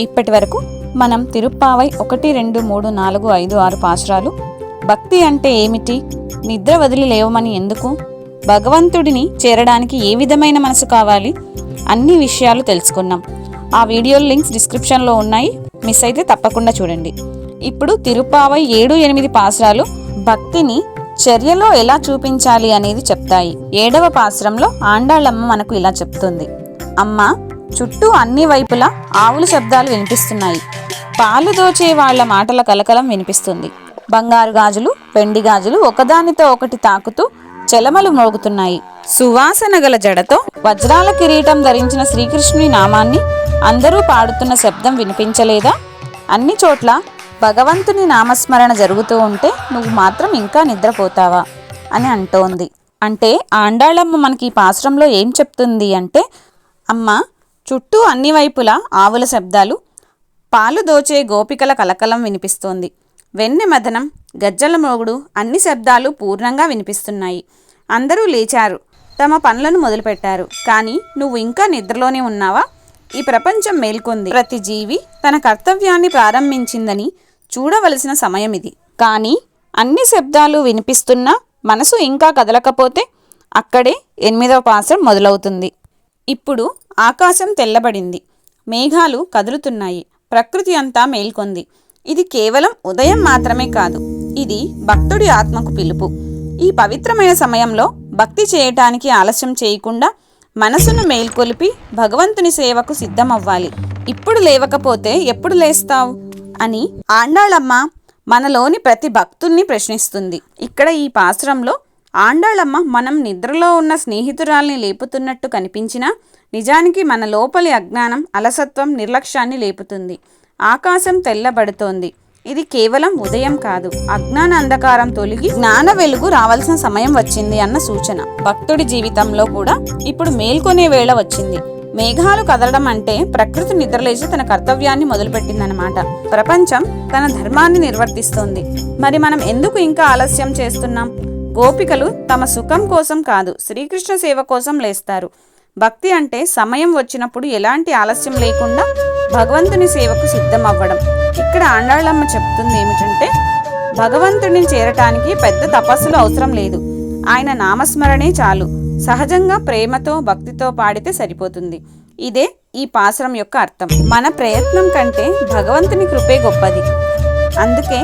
ఇప్పటి వరకు మనం తిరుప్పావై ఒకటి రెండు మూడు నాలుగు ఐదు ఆరు పాసురాలు భక్తి అంటే ఏమిటి? నిద్ర వదిలి లేవమని ఎందుకు? భగవంతుడిని చేరడానికి ఏ విధమైన మనసు కావాలి? అన్ని విషయాలు తెలుసుకున్నాం. ఆ వీడియో లింక్స్ డిస్క్రిప్షన్లో ఉన్నాయి. మిస్ అయితే తప్పకుండా చూడండి. ఇప్పుడు తిరుప్పావై ఏడు ఎనిమిది పాసురాలు భక్తిని చర్యలో ఎలా చూపించాలి అనేది చెప్తాయి. ఏడవ పాసురంలో ఆండాళ్ళమ్మ మనకు ఇలా చెప్తుంది. అమ్మ చుట్టూ అన్ని వైపులా ఆవుల శబ్దాలు వినిపిస్తున్నాయి. పాలు దోచే వాళ్ళ మాటల కలకలం వినిపిస్తుంది. బంగారు గాజులు వెండి గాజులు ఒకదానితో ఒకటి తాకుతూ చెలమలు మోగుతున్నాయి. సువాసన గల జడతో వజ్రాల కిరీటం ధరించిన శ్రీకృష్ణుని నామాన్ని అందరూ పాడుతున్న శబ్దం వినిపించలేదా? అన్ని చోట్ల భగవంతుని నామస్మరణ జరుగుతూ ఉంటే నువ్వు మాత్రం ఇంకా నిద్రపోతావా? అని అంటోంది. అంటే ఆండాళమ్మ మనకి ఈ పాశ్రంలో ఏం చెప్తుంది అంటే అమ్మ చుట్టూ అన్ని వైపులా ఆవుల శబ్దాలు పాలు దోచే గోపికల కలకలం వినిపిస్తోంది. వెన్నె మదనం గజ్జల మోగుడు అన్ని శబ్దాలు పూర్ణంగా వినిపిస్తున్నాయి. అందరూ లేచారు. తమ పనులను మొదలుపెట్టారు. కానీ నువ్వు ఇంకా నిద్రలోనే ఉన్నావా? ఈ ప్రపంచం మేల్కొంది. ప్రతి జీవి తన కర్తవ్యాన్ని ప్రారంభించిందని చూడవలసిన సమయం ఇది. కానీ అన్ని శబ్దాలు వినిపిస్తున్నా మనసు ఇంకా కదలకపోతే అక్కడే ఎనిమిదవ పాసం మొదలవుతుంది. ఇప్పుడు ఆకాశం తెల్లబడింది. మేఘాలు కదులుతున్నాయి. ప్రకృతి అంతా మేల్కొంది. ఇది కేవలం ఉదయం మాత్రమే కాదు. ఇది భక్తుడి ఆత్మకు పిలుపు. ఈ పవిత్రమైన సమయంలో భక్తి చేయటానికి ఆలస్యం చేయకుండా మనసును మేల్కొలిపి భగవంతుని సేవకు సిద్ధమవ్వాలి. ఇప్పుడు లేవకపోతే ఎప్పుడు లేస్తావు? అని ఆండాళమ్మ మనలోని ప్రతి భక్తుణ్ణి ప్రశ్నిస్తుంది. ఇక్కడ ఈ పాశ్రంలో ఆండాళమ్మ మనం నిద్రలో ఉన్న స్నేహితురాల్ని లేపుతున్నట్టు కనిపించినా నిజానికి మన లోపలి అజ్ఞానం అలసత్వం నిర్లక్ష్యాన్ని లేపుతుంది. ఆకాశం తెల్లబడుతోంది. ఇది కేవలం ఉదయం కాదు. అజ్ఞాన అంధకారం తొలగి జ్ఞాన వెలుగు రావాల్సిన సమయం వచ్చింది అన్న సూచన. భక్తుడి జీవితంలో కూడా ఇప్పుడు మేల్కొనే వేళ వచ్చింది. మేఘాలు కదలడం అంటే ప్రకృతి నిద్రలేచి తన కర్తవ్యాన్ని మొదలుపెట్టిందనమాట ప్రపంచం తన ధర్మాన్ని నిర్వర్తిస్తోంది. మరి మనం ఎందుకు ఇంకా ఆలస్యం చేస్తున్నాం? గోపికలు తమ సుఖం కోసం కాదు శ్రీకృష్ణ సేవ కోసం లేస్తారు. భక్తి అంటే సమయం వచ్చినప్పుడు ఎలాంటి ఆలస్యం లేకుండా భగవంతుని సేవకు సిద్ధం అవ్వడం ఇక్కడ ఆండాళ్ళమ్మ చెప్తుంది ఏమిటంటే భగవంతుడిని చేరటానికి పెద్ద తపస్సులు అవసరం లేదు. ఆయన నామస్మరణే చాలు. సహజంగా ప్రేమతో భక్తితో పాడితే సరిపోతుంది. ఇదే ఈ పాసరం యొక్క అర్థం. మన ప్రయత్నం కంటే భగవంతుని కృపే గొప్పది. అందుకే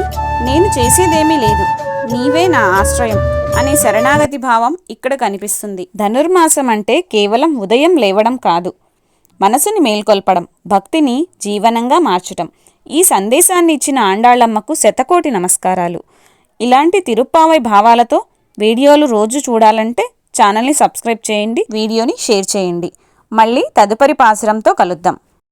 నేను చేసేదేమీ లేదు. నీవే నా ఆశ్రయం అనే శరణాగతి భావం ఇక్కడ కనిపిస్తుంది. ధనుర్మాసం అంటే కేవలం ఉదయం లేవడం కాదు. మనసుని మేల్కొల్పడం భక్తిని జీవనంగా మార్చటం. ఈ సందేశాన్ని ఇచ్చిన ఆండాళ్ళమ్మకు శతకోటి నమస్కారాలు. ఇలాంటి తిరుప్పావై భావాలతో వీడియోలు రోజు చూడాలంటే ఛానల్ని సబ్స్క్రైబ్ చేయండి వీడియోని షేర్ చేయండి. మళ్ళీ తదుపరి పాసురంతో కలుద్దాం.